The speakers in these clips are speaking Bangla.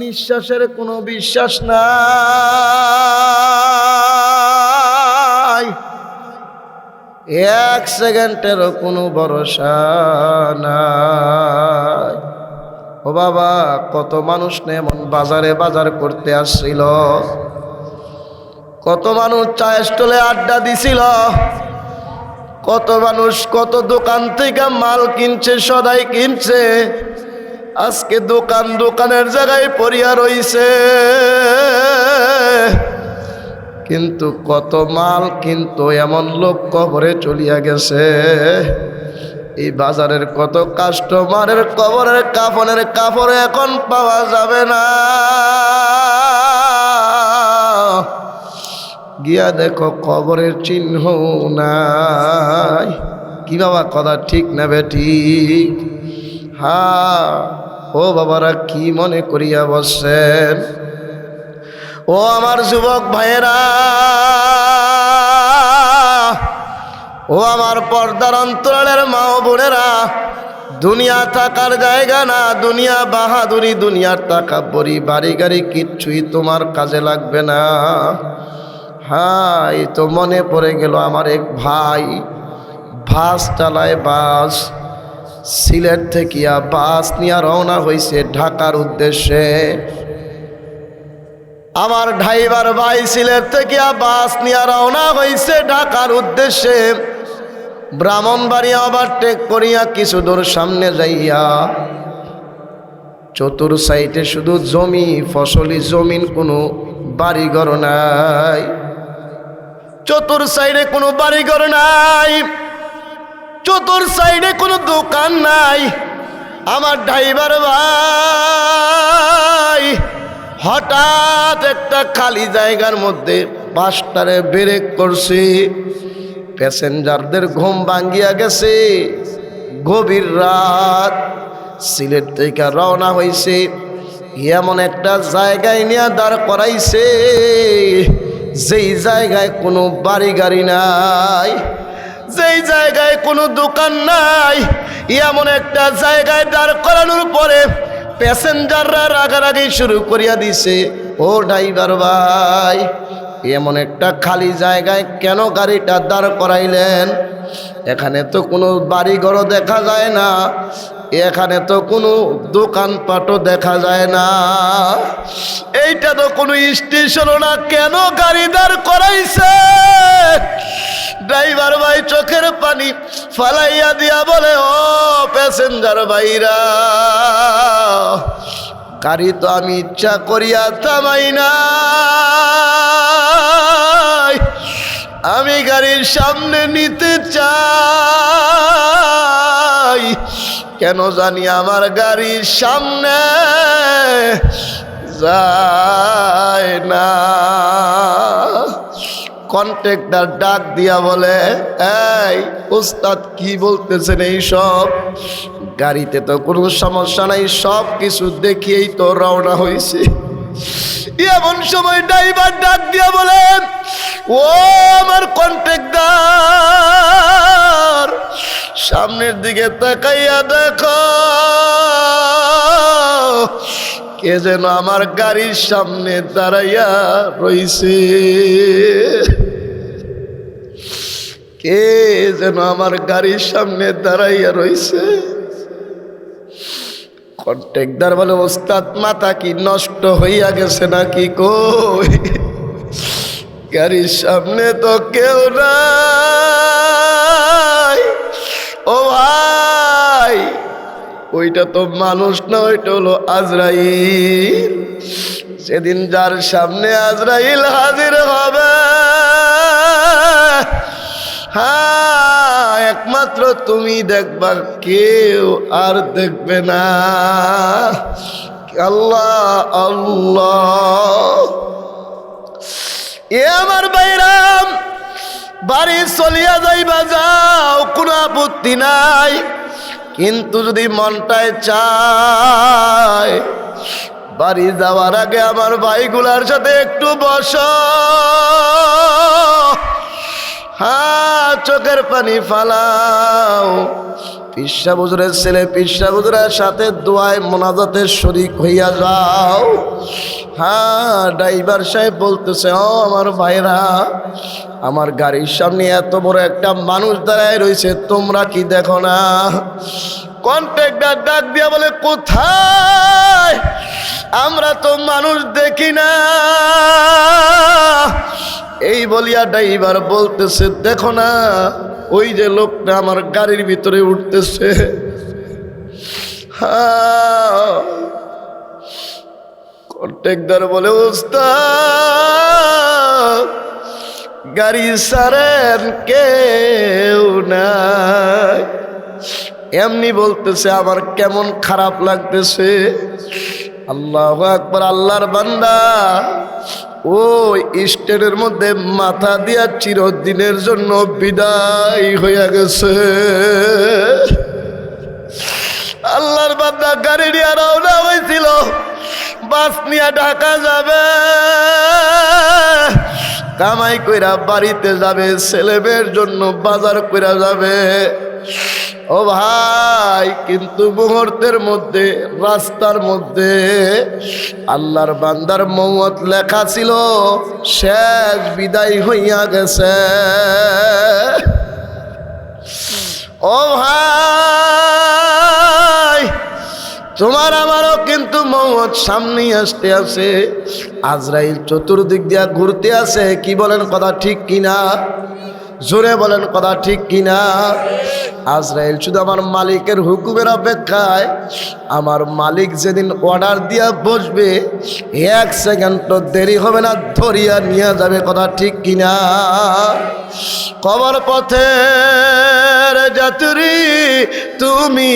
নিঃশ্বাসের কোনো বিশ্বাস নাই। এক সেকেন্ডেরও কোনো ভরসা নাই। ও বাবা, কত মানুষ এমন বাজারে বাজার করতে আসছিল। কত মানুষ চায়ের স্টলে আড্ডা দিছিল। কত মানুষ কত দোকান থেকে মাল কিনছে, সদাই কিনছে। আজকে দোকান দোকানের জায়গায় পড়িয়া রইছে। কিন্তু কত মাল কিন্তু এমন লোক কবরে চলিয়া গেছে। এই বাজারের কত কাস্টমারের কবরের কাফনের কাপড় এখন পাওয়া যাবে না। গিয়া দেখো কবরের চিহ্ন নাই। কি বাবা, কথা ঠিক না বে ঠিক? হা, ও বাবারা, কি মনে করিয়া বসছেন? ও আমার যুবক ভাইয়েরা, ও আমার পর্দার অন্তরালের মা ও বোনেরা, দুনিয়া থাকার জায়গা না, দুনিয়া বাহাদুরি, দুনিয়ার টাকা বড়ি বাড়ি, গাড়ি, কিচ্ছুই তোমার কাজে লাগবে না। হ্যাঁ এই তো মনে পড়ে গেল আমার এক ভাই বাস চালায় বাস সিলেট থেকে বাস নিয়ে রওনা হয়েছে ঢাকার উদ্দেশ্যে। আমার ড্রাইভার ভাই সিলেট থেকে বাস নিয়ে রওনা হয়েছে ঢাকার উদ্দেশ্যে। ব্রাহ্মণবাড়িয়া ওভারটেক করিয়া কিছু দূর সামনে যাইয়া চতুর সাইডে শুধু জমি, ফসলি, জমিন কোনো বাড়িঘর নাই। চতুর সাইডে কোনো বাড়িঘর নাই। চতুর সাইডে কোনো দোকান নাই। আমার ড্রাইভার ভাই, হঠাৎ একটা খালি জায়গার মধ্যে বাসটারে ব্রেক করছে। প্যাসেঞ্জারদের ঘুম ভাঙ্গিয়া গেছে। গভীর রাত, সিলেট থেকে রওনা হয়েছে এমন একটা জায়গায় নিয়ে দাঁড় করাইছে, যেই জায়গায় কোনো বাড়ি গাড়ি নাই। যেই জায়গায় কোনো দোকান নাই, এমন একটা জায়গায় দাঁড় করানোর পরে প্যাসেঞ্জাররা রাগারাগি শুরু করিয়া দিছে, ও ড্রাইভার ভাই এমন একটা খালি জায়গায় কেন গাড়িটা দাঁড় করাইলেন? এখানে তো কোনো বাড়ি বাড়িঘরও দেখা যায় না। এখানে তো কোনো দোকানপাটও দেখা যায় না। এইটা তো কোনো স্টেশনও না। কেন গাড়ি দাঁড় করাইছে? ড্রাইভার ভাই চোখের পানি ফালাইয়া দিয়া বলে, ও প্যাসেঞ্জার ভাইরা, গাড়ি তো আমি ইচ্ছা করিয়া থামাই না। আমি গাড়ির সামনে নিতে চাই। কেন জানি আমার গাড়ির সামনে যায় না। কন্ট্রাক্টর ডাক দিয়া বলে, এই, ওস্তাদ কি বলতেছেন এই সব গাড়িতে তো কোনো সমস্যা নাই, সব কিছু দেখিয়েই তো রওনা হয়েছে। এমন সময় ড্রাইভার ডাক দিয়া বলেন ও আমার কন্ট্রাক্টর সামনের দিকে তাকাইয়া দেখো, কে যেন আমার গাড়ির সামনে দাঁড়াইয়া রইছে। কে যেন আমার গাড়ির সামনে দাঁড়াইয়া রইছে। কন্ট্রাক্টর বলে, ওস্তাদ, মাথা কি নষ্ট হইয়া গেছে নাকি কই? গাড়ির সামনে তো কেউ নাই। ও ভাই, ওইটা তো মানুষ না, ওইটা হলো আজরাইল। সেদিন যার সামনে আজরাইল হাজির হবে হ্যাঁ একমাত্র তুমি দেখবা, কেউ আর দেখবে না। আল্লাহ আল্লাহ। এ আমার বাইরাম, বাড়ি চলিয়া যাইবা যাও, কোনো আপত্তি নাই। কিন্তু যদি মনটায় চায়, বাড়ি যাওয়ার আগে আমার ভাইগুলার সাথে একটু বস। হ্যাঁ চোখের পানি ফালাও। পিসা বুজুরের ছেলে, পিসা বুজুরের সাথে দোয়ায় মোনাজাতে শরিক হইয়া যাও। হ্যাঁ ড্রাইভার সাহেব বলতেছে, ও আমার ভাইরা, আমার গাড়ির সামনে এত বড় একটা মানুষ দাঁড়ায় রয়েছে, তোমরা কি দেখো না? কন্ট্রাক্টর ডাক দিয়া বলে, কোথায়? আমরা তো মানুষ দেখি না। এই বলিয়া ড্রাইভার বলতেছে, দেখো না ওই যে লোকটা আমার গাড়ির ভিতরে উঠতেছে। বলে, ওস্তাদ, গাড়ি সারেন কেউ নাই। এমনি বলতেছে, আমার কেমন খারাপ লাগতেছে। আল্লাহ একবার আল্লাহর বান্দা। ওই স্টেনের মধ্যে মাথা দিয়া চিরদিনের জন্য বিদায় হইয়া গেছে। আল্লাহর বান্দা গাড়ি নিয়ে রওনা হয়েছিল বাস নিয়ে ঢাকা যাবে। কামাই কইরা বাড়িতে যাবে, ছেলেমেয়ের জন্য বাজার কইরা যাবে। ও ভাই, কিন্তু মুহূর্তের মধ্যে, রাস্তার মধ্যে আল্লাহর বান্দার মৌত লেখা ছিল, শেষ বিদায় হইয়া গেছে। ও ভাই, তোমার আমারও কিন্তু মৌত সামনেই আসতে আছে। আজরাইল চতুর্দিক দিয়া ঘুরতে আছে কি বলেন কথা ঠিক কিনা? জোরে বলেন কথা ঠিক কিনা? আজরাইল শুধু আমার মালিকের হুকুমের অপেক্ষায়, আমার মালিক যেদিন অর্ডার দিয়া বসবে, এক সেকেন্ড তো দেরি হবে না, ধরিয়া নিয়ে যাবে, কথা ঠিক কিনা? কবর পথে যাত্রী তুমি।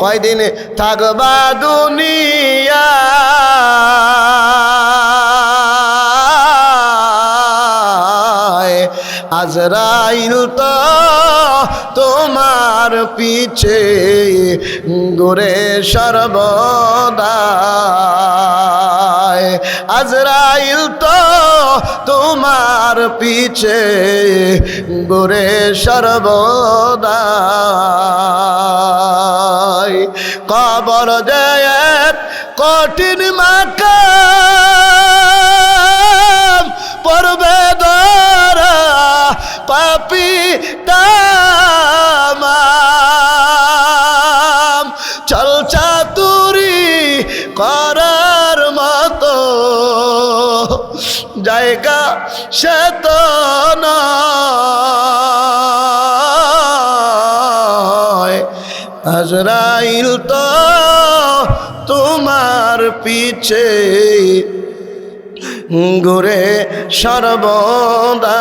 কয়দিন থাকবা দুনিয়া আজরাইল তো তোমার পিছে ঘুরে সর্বদা আজরাইল তো তোমার পিছে ঘুরে সর্বদা কবর জয় কঠিন মাকা পড়বে দরা পাপি তামাম। চল চাতুরি করার মতো। জায়গা সে তো তো তোমার পিছে ঘুরে সর্বদা।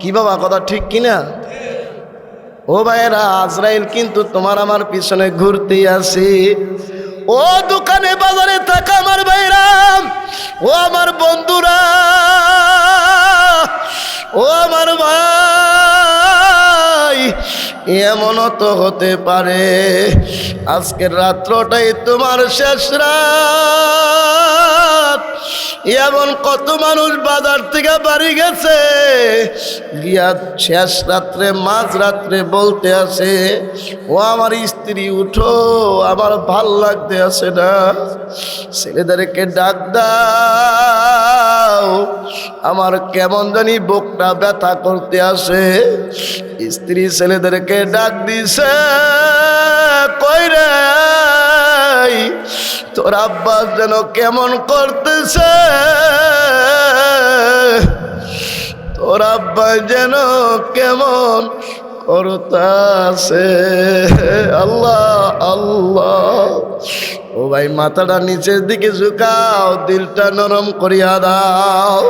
কি বাবা, কথা ঠিক কিনা? ও ভাইরা আজরাইল কিন্তু তোমার আমার পিছনে ঘুরতে আসি। ও দোকানে, বাজারে থাকা আমার ভাইরাম ও আমার বন্ধুরা, ও আমার ভাই এমনও তো হতে পারে। আজকের রাত্রটাই তোমার শেষ রাত। এমন কত মানুষ বাজার থেকে বাড়ি গেছে, গিয়া শেষ রাত্রে, মাঝ রাত্রে বলতে আসে, ও আমার স্ত্রী, উঠো, আমার ভালো লাগতে আছে না। ছেলেদেরকে ডাক দাও, আমার কেমন জানি বুকটা ব্যথা করতে আসে। স্ত্রী ছেলেদেরকে ডাক দিছে, কই রে? তোর আব্বাস যেন কেমন করতেছে? তোর আব্বা যেন কেমন করতাছে? আল্লাহ আল্লাহ। ও ভাই মাথাটা নিচের দিকে ঝুঁকাও দিলটা নরম করিয়া দাও।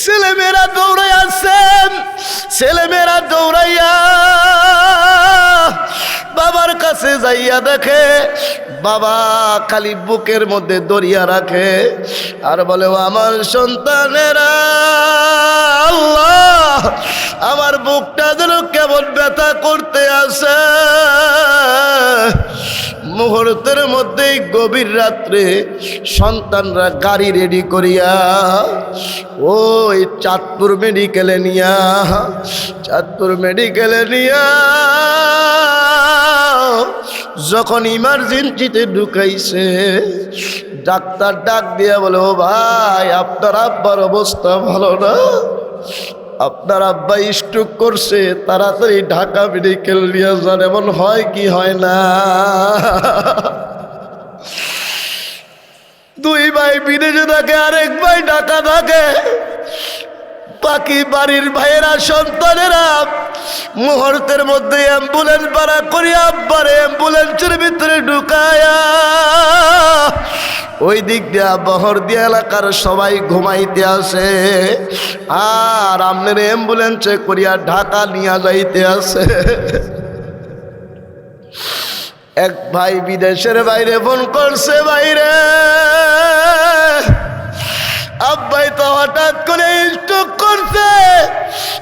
ছেলেমেয়েরা দৌড়াই ছেলেমেয়েরা দৌড়াইয়া বাবার কাছে যাইয়া দেখে, বাবা খালি বুকের মধ্যে দরিয়া রাখে। আর বলে, "ও আমার সন্তানেরা আমার বুকটা যেন কেমন ব্যথা করতে আসে। মুহূর্তের মধ্যেই গভীর রাত্রে সন্তানরা গাড়ি রেডি করিয়া, ওই চাঁদপুর মেডিকেলে নিয়া, চাঁদপুর মেডিকেলে নিয়া যখন ইমার্জেন্সিতে ঢুকাইছে, ডাক্তার ডাক দিয়া বলে, ও ভাই, আপনার আব্বার অবস্থা ভালো না? আপনার আব্বা স্ট্রোক করছে, তাড়াতাড়ি ঢাকা মেডিকেল নিয়ে যান, এমন হয় কি হয় না? দুই ভাই বিদেশে থাকে, আরেক ভাই ঢাকা থাকে। বাকি বাড়ির ভাইয়েরা, সন্তানেরা, মুহূর্তের মধ্যে অ্যাম্বুলেন্স ভাড়া করি আব্বার অ্যাম্বুলেন্সের ভিতরে ঢুকায়া ওই দিক দিয়া বহর দিয়া এলাকার সবাই ঘুমাইতে আসে আর আপনার অ্যাম্বুলেন্সে করিয়া ঢাকা নিয়ে যাইতে আসে। এক ভাই বিদেশের বাইরে ফোন করছে বাইরে। আব্বাই তো হঠাৎ করে স্ট্রোক করছে।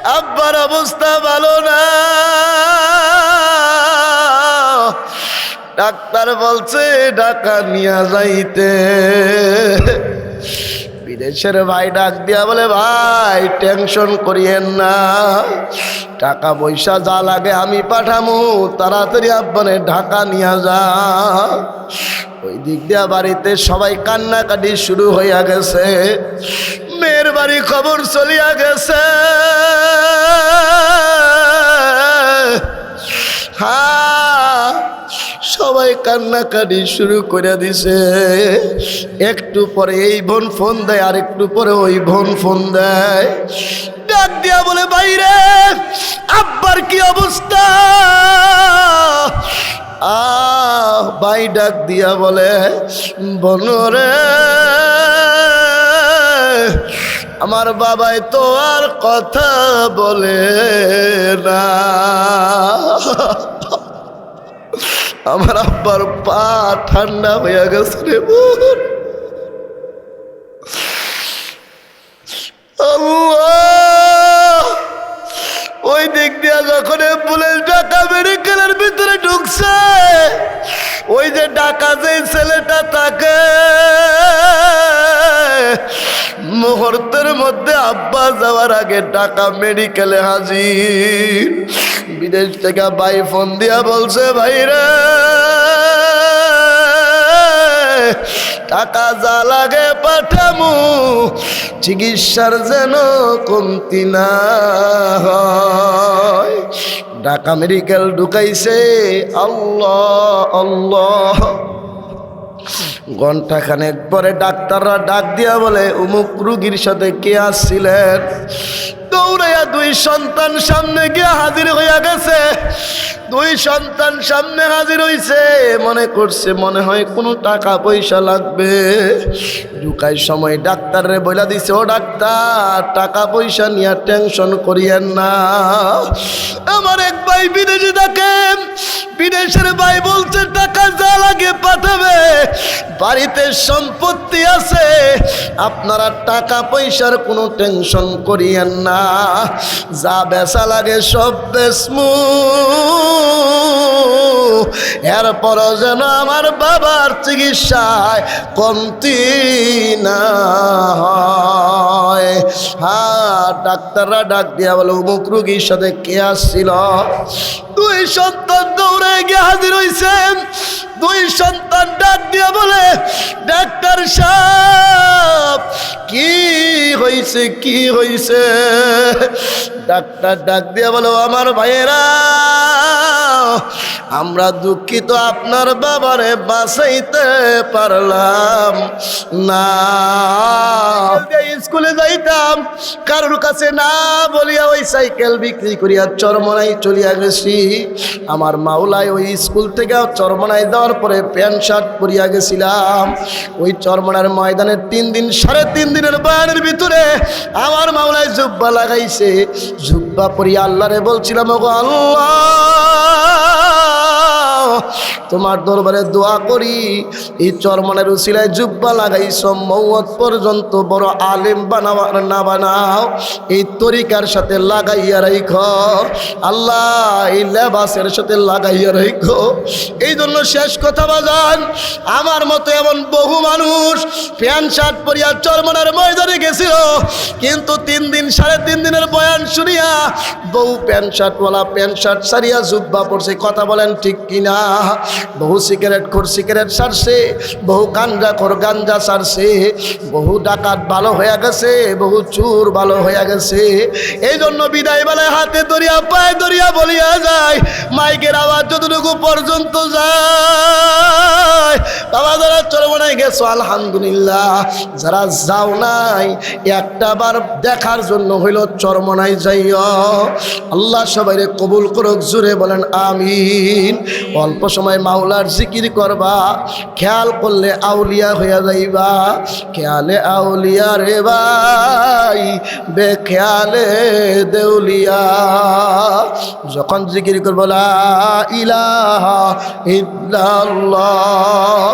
আব্বার অবস্থা ভালো না। ডাক্তার বলছে, ঢাকা নিয়ে যাইতে। বিদেশের ভাই ডাক দিয়া বলে, ভাই, টেনশন করিয়েন না। টাকা পয়সা যা লাগে আমি পাঠামু। তাড়াতাড়ি আব্বানে ঢাকা নিয়ে যা। ওই দিক দিয়া বাড়িতে সবাই কান্নাকাটি শুরু হইয়া গেছে। মেয়ের বাড়ি খবর চলিয়া গেছে। হ্যাঁ সবাই কান্নাকাটি শুরু করে দিছে। একটু পরে এই বোন ফোন দেয়, আর একটু পরে ওই বোন ফোন দেয়। ডাক দিয়া বলে, বাইরে, আব্বার কি অবস্থা? ভাই ডাক দিয়া বলে, বনরে, আমার বাবাই তো আর কথা বলে না। আমার আব্বার পা ঠান্ডা হয়ে গেছে রে বোন। ওই দিক দিয়া যখন অ্যাম্বুলেন্স ঢাকা মেডিকেলের ভিতরে ঢুকছে ওই যে ডাকা যে ছেলেটা থাকে মুহূর্তের মধ্যে আব্বা যাওয়ার আগে ঢাকা মেডিকেলে হাজির। বিদেশ থেকে ভাই ফোন দিয়া বলছে ভাইরা টাকা যা লাগে পাঠামু, চিকিৎসার যেন কমতি না হয়। ঢাকা মেডিকেল ঢুকাইছে। আল্লাহ আল্লাহ। ঘণ্টা খানেক পরে ডাক্তাররা ডাক দিয়া বলে, উমুক রুগীর সাথে কে আসছিলেন? দৌড়াইয়া দুই সন্তান সামনে গিয়ে হাজির হইয়া গেছে। দুই সন্তান সামনে হাজির হইছে। মনে করছে, মনে হয় কোনো টাকা পয়সা লাগবে। ঢুকাই সময় ডাক্তাররে বইলা দিছে, ও ডাক্তার, টাকা পয়সা নিয়ে টেনশন করিয়েন না। আমার এক ভাই বিদেশে থাকে। বিদেশের ভাই বলছে, টাকা যা লাগে পাঠাবে। বাড়িতে সম্পত্তি আছে। আপনারা টাকা পয়সার কোনো টেনশন করিয়েন না। যা বেচা লাগে সব বেসমু এরপরও যেন আমার বাবার চিকিৎসায় কমতি না হয়। হ্যাঁ ডাক্তাররা ডাক দিয়া বলে, অমুক রুগীর সাথে কে আসছিল? দুই সন্তান দৌড়ে গিয়ে হাজির হয়েছেন দুই সন্তান ডাক দিয়া বলে, ডাক্তার সাহেব, কি হয়েছে কি হয়েছে ডাক্তার ডাক দিয়া বলো আমার ভাইয়েরা আমরা দুঃখিত আপনার বাবারে বাঁচাইতে পারলাম না। স্কুলে যাইতাম, কারোর কাছে না বলিয়া ওই সাইকেল বিক্রি করিয়া চরমনাই চলিয়া গেছি। আমার মাওলায় ওই স্কুল থেকে চরমনাই দেওয়ার পরে প্যান্ট শার্ট পরিয়া গেছিলাম। ওই চরমনার ময়দানে তিন দিন, সাড়ে তিন দিনের বয়ানের ভিতরে আমার মাওলায় জুব্বা লাগাইছে। জুব্বা পরিয়া আল্লাহরে বলছিলাম ওগো আল্লাহ! তোমার দরবারে দোয়া করি। এই চরমনের উসিলায় জুব্বা লাগাইছ, মৌত পর্যন্ত বড় আলেম বানাবার না বানাও। এই তরিকার সাথে লাগাইয়া রাইখ। আল্লাহ, এই লেবাসের সাথে লাগাইয়া রাইখ। এই জন্য শেষ কথা বাজান, আমার মতো এমন বহু মানুষ প্যান্ট শার্ট পরিয়া চরমনের ময়দানে গেছিল, কিন্তু তিন দিন, সাড়ে তিন দিনের বয়ান শুনিয়া বহু প্যান্ট শার্টওয়ালা প্যান্ট শার্ট সারিয়া জুব্বা পড়ছে কথা বলেন ঠিক কিনা? বহু সিগারেট খোর সিগারেট সারছে, বহু গাঞ্জা খোর গাঞ্জা সারছে, বহু ডাকাত ভালো হয়ে গেছে, বহু চুর ভালো হয়ে গেছে। এই জন্য বিদায় বেলায় হাতে দরিয়া পায়ে দরিয়া বলিয়া যায়, মাইকের আওয়াজ যতটুকু পর্যন্ত যায়। বাবা যারা চরমনায় গেছো, আলহামদুলিল্লাহ। যারা যাও নাই, একটা বার দেখার জন্য হইল চরমনায় যাইও। আল্লাহ সবাইরে কবুল করুক জুড়ে বলেন, আমিন। অল্প সময় মাওলার জিকির করবা, খেয়াল করলে আউলিয়া হইয়া যাইবা। খেয়ালে আউলিয়া রে ভাই, বেখেয়ালে দেউলিয়া। যখন জিকির করব, লা ইলাহা ইল্লাল্লাহ।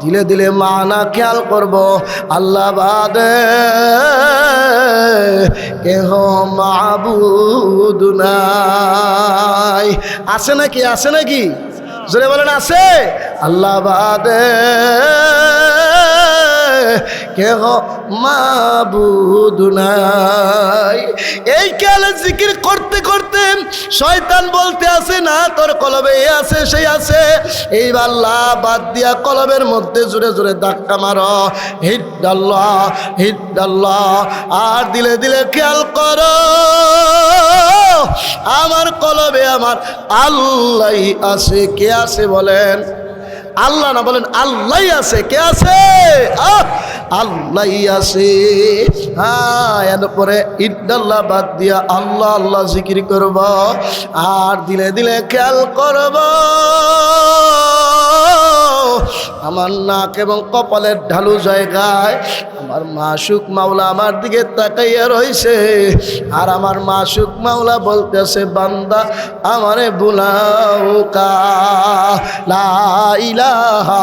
দিলে দিলে মানা খেয়াল করব, আল্লাহ বাদে কেহ মাবুদ নাই। আছে নাকি? আছে নাকি? জোরে বলেন, আছে? আল্লাহ বাদে, কেহ মাবুদ নাই। এই খেয়ালে জিকির করতে করতে শয়তান বলতে আছে, না, তোর কলবে আছে, সেই আছে। এই আল্লাহ বাদ দিয়া কলবের মধ্যে জুড়ে জুড়ে ধাক্কা মারো। হিদ্দাল্লাহ হিদ্দাল্লাহ আর দিলে দিলে খেয়াল করো আমার কলবে আমার আল্লাহ আছে, কে আছে বলেন? আল্লাহ না বলেন আল্লাহ আছে, কে আছে? আল্লাহ আছে। হ্যাঁ এরপরে ইদ্দাল্লাহ বাদ দিয়া আল্লাহ আল্লাহ জিকির করব, আর দিলে দিলে খেয়াল করব। আমার নাক এবং কপালের ঢালু জায়গায় আমার মাসুক মাওলা আমার দিকে তাকাইয়া রয়েছে আর আমার মাসুক মাওলা বলতেছে, বান্দা, আমারে বুলাও কা, লা ইলাহা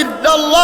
ইদ্দাল্লাহ